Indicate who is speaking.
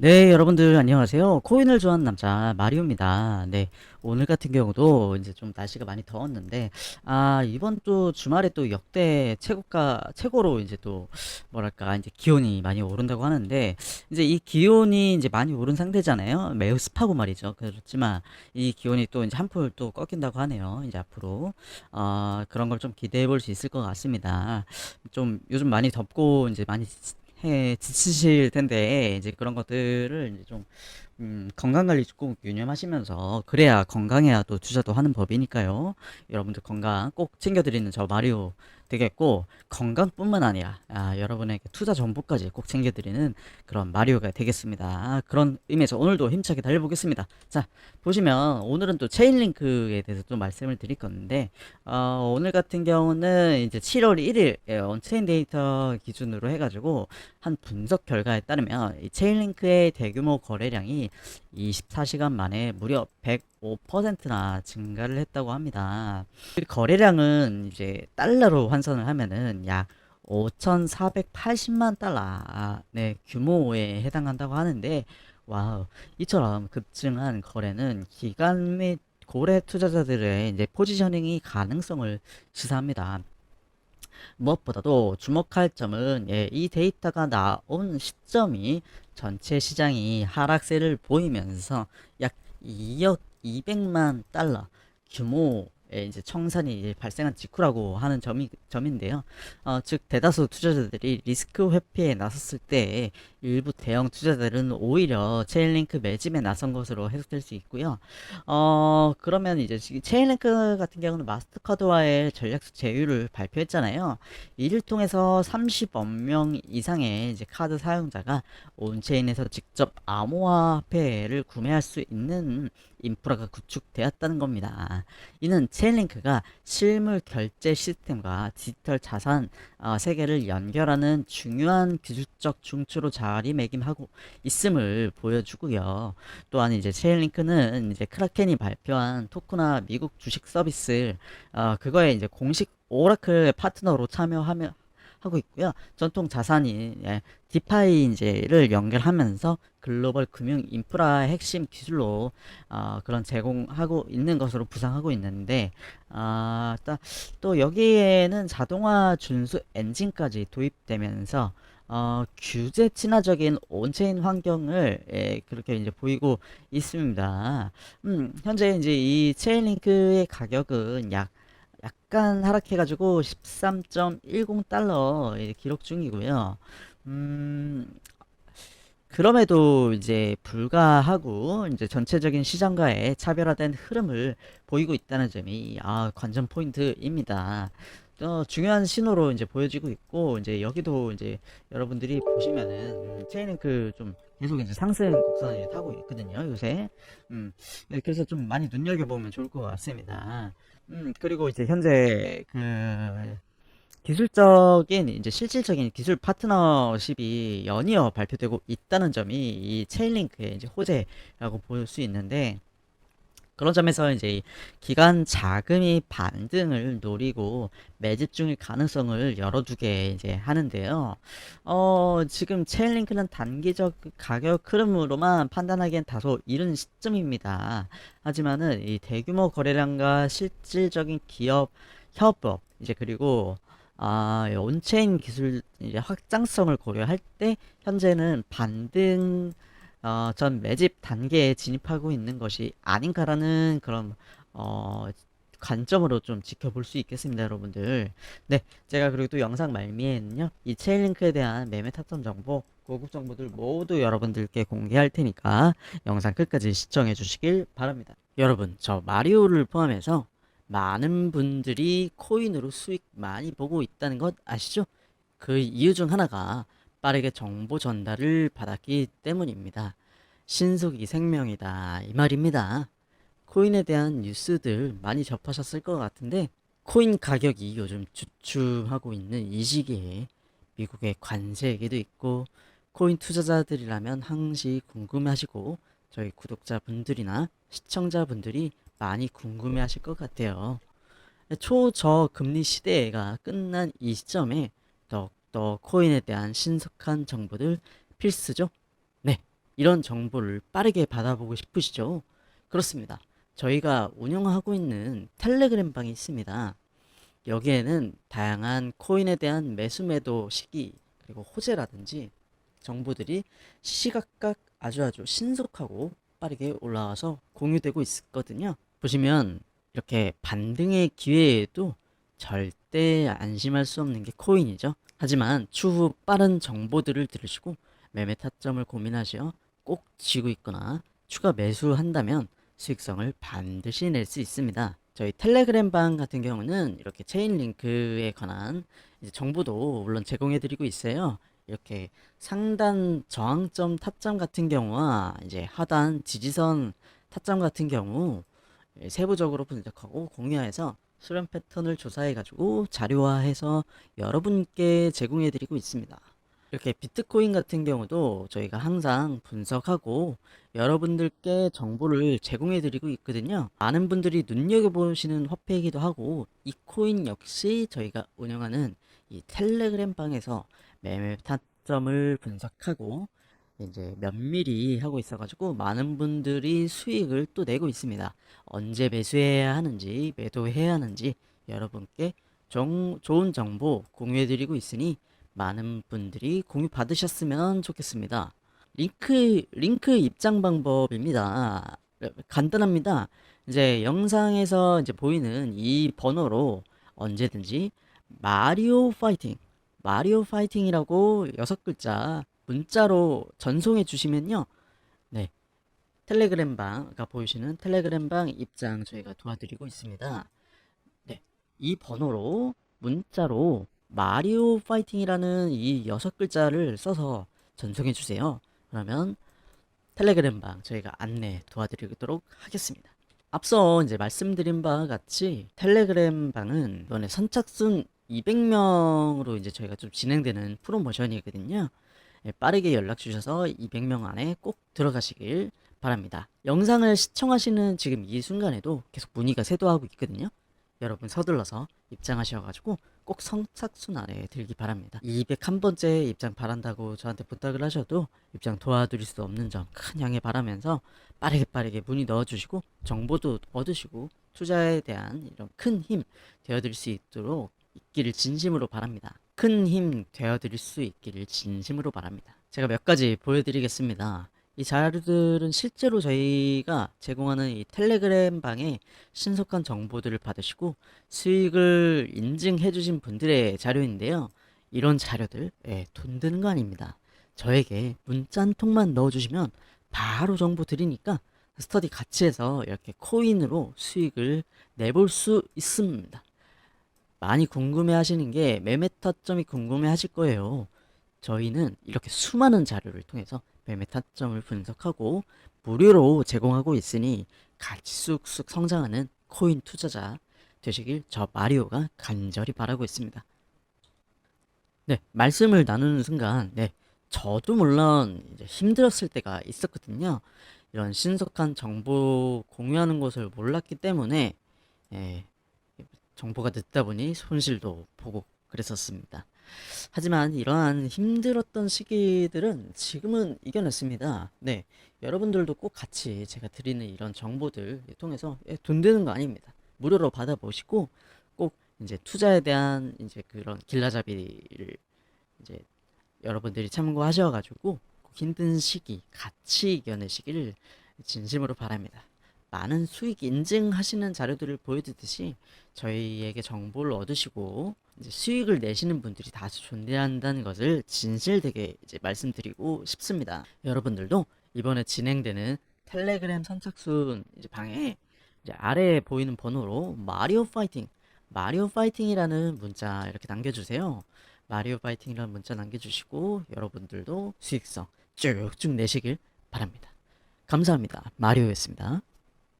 Speaker 1: 네, 여러분들 안녕하세요. 코인을 좋아하는 남자 마리오입니다. 네, 오늘 같은 경우도 이제 좀 날씨가 많이 더웠는데, 아, 이번 또 주말에 또 역대 최고가, 최고로 이제 또, 뭐랄까, 이제 기온이 많이 오른다고 하는데, 이제 이 기온이 이제 많이 오른 상태잖아요. 매우 습하고 말이죠. 그렇지만, 이 기온이 또 이제 한풀 또 꺾인다고 하네요. 이제 앞으로. 어, 그런 걸 좀 기대해 볼 수 있을 것 같습니다. 좀 요즘 많이 덥고, 이제 많이 해 지치실 텐데 이제 그런 것들을 이제 좀 음, 건강 관리 꼭 유념하시면서 그래야 건강해야 또 투자도 하는 법이니까요. 여러분들 건강 꼭 챙겨드리는 저 마리오 되겠고 건강뿐만 아니라 아, 여러분에게 투자 정보까지 꼭 챙겨드리는 그런 마리오가 되겠습니다. 아, 그런 의미에서 오늘도 힘차게 달려보겠습니다. 자 보시면 오늘은 또 체인링크에 대해서 좀 말씀을 드릴 건데 어, 오늘 같은 경우는 이제 7월 1일 예, 온체인 데이터 기준으로 해가지고 한 분석 결과에 따르면 이 체인링크의 대규모 거래량이 24시간 만에 무려 105%나 증가를 했다고 합니다. 그 거래량은 이제 달러로 환 산을 하면은 약 5,480만 달러 네, 규모에 해당한다고 하는데 와우 이처럼 급증한 거래는 기관 및 고래 투자자들의 이제 포지셔닝이 가능성을 시사합니다. 무엇보다도 주목할 점은 예, 이 데이터가 나온 시점이 전체 시장이 하락세를 보이면서 약 2억 200만 달러 규모의 이제 청산이 발생한 직후라고 하는 점이 점인데요. 어, 즉 대다수 투자자들이 리스크 회피에 나섰을 때 일부 대형 투자자들은 오히려 체인링크 매집에 나선 것으로 해석될 수 있고요. 어, 그러면 이제 체인링크 같은 경우는 마스터카드와의 전략적 제휴를 발표했잖아요. 이를 통해서 30억 명 이상의 이제 카드 사용자가 온체인에서 직접 암호화폐를 구매할 수 있는 인프라가 구축되었다는 겁니다. 이는 체인링크가 실물 결제 시스템과 디지털 자산 어, 세계를 연결하는 중요한 기술적 중추로 자리매김하고 있음을 보여주고요. 또한 이제 체인링크는 이제 크라켄이 발표한 토크나 미국 주식 서비스 어, 그거에 이제 공식 오라클 파트너로 참여하며 하고 있고요. 전통 자산인 예, 디파이 이제를 연결하면서 글로벌 금융 인프라 핵심 기술로 어, 그런 제공하고 있는 것으로 부상하고 있는데 아, 따- 또 여기에는 자동화 준수 엔진까지 도입되면서 어, 규제 친화적인 온체인 환경을 예, 그렇게 이제 보이고 있습니다. 음, 현재 이제 이 체인링크의 가격은 약 약간 하락해가지고 13.10달러 기록 중이고요. 음, 그럼에도 이제 불가하고 이제 전체적인 시장과의 차별화된 흐름을 보이고 있다는 점이 아, 관전 포인트입니다. 어, 중요한 신호로 이제 보여지고 있고 이제 여기도 이제 여러분들이 보시면은 음, 체인링크 좀 계속 이제 상승 곡선을 타고 있거든요 요새 음, 네, 그래서 좀 많이 눈여겨보면 좋을 것 같습니다. 음, 그리고 이제 현재 그 기술적인 이제 실질적인 기술 파트너십이 연이어 발표되고 있다는 점이 이 체인링크의 이제 호재라고 볼 수 있는데 그런 점에서 이제 이 기간 자금이 반등을 노리고 매집 중일 가능성을 열어두게 이제 하는데요. 어, 지금 체인링크는 단기적 가격 흐름으로만 판단하기엔 다소 이른 시점입니다. 하지만은 이 대규모 거래량과 실질적인 기업 협업 이제 그리고 아, 온체인 기술 이제 확장성을 고려할 때 현재는 반등 어, 전 매집 단계에 진입하고 있는 것이 아닌가라는 그런 어, 관점으로 좀 지켜볼 수 있겠습니다, 여러분들. 네, 제가 그리고 또 영상 말미에는요, 이 체인링크에 대한 매매 타점 정보, 고급 정보들 모두 여러분들께 공개할 테니까 영상 끝까지 시청해 주시길 바랍니다. 여러분, 저 마리오를 포함해서 많은 분들이 코인으로 수익 많이 보고 있다는 것 아시죠? 그 이유 중 하나가 빠르게 정보 전달을 받았기 때문입니다. 신속이 생명이다. 이 말입니다. 코인에 대한 뉴스들 많이 접하셨을 것 같은데, 코인 가격이 요즘 주춤하고 있는 이 시기에 미국의 관세 얘기도 있고, 코인 투자자들이라면 항시 궁금해하시고, 저희 구독자분들이나 시청자분들이 많이 궁금해하실 것 같아요. 초저금리 시대가 끝난 이 시점에 더 욱더 코인에 대한 신속한 정보들 필수죠? 네, 이런 정보를 빠르게 받아보고 싶으시죠? 그렇습니다. 저희가 운영하고 있는 텔레그램 방이 있습니다. 여기에는 다양한 코인에 대한 매수 매도 시기 그리고 호재라든지 정보들이 시시각각 아주 아주 신속하고 빠르게 올라와서 공유되고 있거든요. 보시면 이렇게 반등의 기회에도 절대 안심할 수 없는 게 코인이죠. 하지만 추후 빠른 정보들을 들으시고 매매 타점을 고민하시어 꼭 쥐고 있거나 추가 매수한다면 수익성을 반드시 낼 수 있습니다. 저희 텔레그램 방 같은 경우는 이렇게 체인 링크에 관한 이제 정보도 물론 제공해 드리고 있어요. 이렇게 상단 저항점 타점 같은 경우와 이제 하단 지지선 타점 같은 경우 예, 세부적으로 분석하고 공유해서 수렴 패턴을 조사해 가지고 자료화해서 여러분께 제공해 드리고 있습니다. 이렇게 비트코인 같은 경우도 저희가 항상 분석하고 여러분들께 정보를 제공해 드리고 있거든요. 많은 분들이 눈여겨보시는 화폐이기도 하고 이 코인 역시 저희가 운영하는 이 텔레그램 방에서 매매 타점을 분석하고 이제 면밀히 하고 있어가지고 많은 분들이 수익을 또 내고 있습니다. 언제 매수해야 하는지 매도해야 하는지 여러분께 정, 좋은 정보 공유해 드리고 있으니 많은 분들이 공유 받으셨으면 좋겠습니다. 링크, 링크 입장 방법입니다. 간단합니다. 이제 영상에서 이제 보이는 이 번호로 언제든지 마리오 파이팅, 마리오 파이팅이라고 여섯 글자 문자로 전송해 주시면요. 네. 텔레그램 방가 보이시는 텔레그램 방 입장 저희가 도와드리고 있습니다. 네. 이 번호로 문자로 마리오 파이팅이라는 이 여섯 글자를 써서 전송해 주세요. 그러면 텔레그램 방 저희가 안내 도와드리도록 하겠습니다. 앞서 이제 말씀드린 바와 같이 텔레그램 방은 이번에 선착순 200명으로 이제 저희가 좀 진행되는 프로모션이거든요. 예, 빠르게 연락 주셔서 200명 안에 꼭 들어가시길 바랍니다. 영상을 시청하시는 지금 이 순간에도 계속 문의가 쇄도하고 있거든요. 여러분 서둘러서 입장하셔가지고 꼭 선착순 안에 들기 바랍니다. 201번째 입장 바란다고 저한테 부탁을 하셔도 입장 도와드릴 수 없는 점 큰 양해 바라면서 빠르게 빠르게 문의 넣어주시고 정보도 얻으시고 투자에 대한 이런 큰 힘 되어드릴 수 있도록 있기를 진심으로 바랍니다. 큰 힘 되어드릴 수 있기를 진심으로 바랍니다. 제가 몇 가지 보여드리겠습니다. 이 자료들은 실제로 저희가 제공하는 이 텔레그램 방에 신속한 정보들을 받으시고 수익을 인증해 주신 분들의 자료인데요. 이런 자료들, 예, 돈 드는 거 아닙니다. 저에게 문자 한 통만 넣어주시면 바로 정보 드리니까 스터디 같이 해서 이렇게 코인으로 수익을 내볼 수 있습니다. 많이 궁금해 하시는 게 매매 타점이 궁금해 하실 거예요. 저희는 이렇게 수많은 자료를 통해서 매매 타점을 분석하고 무료로 제공하고 있으니 같이 쑥쑥 성장하는 코인 투자자 되시길 저 마리오가 간절히 바라고 있습니다. 네, 말씀을 나누는 순간, 네, 저도 물론 힘들었을 때가 있었거든요. 이런 신속한 정보 공유하는 것을 몰랐기 때문에, 예, 정보가 늦다 보니 손실도 보고 그랬었습니다. 하지만 이러한 힘들었던 시기들은 지금은 이겨냈습니다. 네, 여러분들도 꼭 같이 제가 드리는 이런 정보들 통해서 예, 돈 드는 거 아닙니다. 무료로 받아보시고 꼭 이제 투자에 대한 이제 그런 길라잡이를 이제 여러분들이 참고하셔가지고 꼭 힘든 시기 같이 이겨내시기를 진심으로 바랍니다. 많은 수익 인증하시는 자료들을 보여드듯이 저희에게 정보를 얻으시고 수익을 내시는 분들이 다수 존재한다는 것을 진실되게 이제 말씀드리고 싶습니다. 여러분들도 이번에 진행되는 텔레그램 선착순 이제 방에 이제 아래에 보이는 번호로 마리오 파이팅, 마리오 파이팅이라는 문자 이렇게 남겨주세요. 마리오 파이팅이라는 문자 남겨주시고 여러분들도 수익성 쭉쭉 내시길 바랍니다. 감사합니다. 마리오였습니다.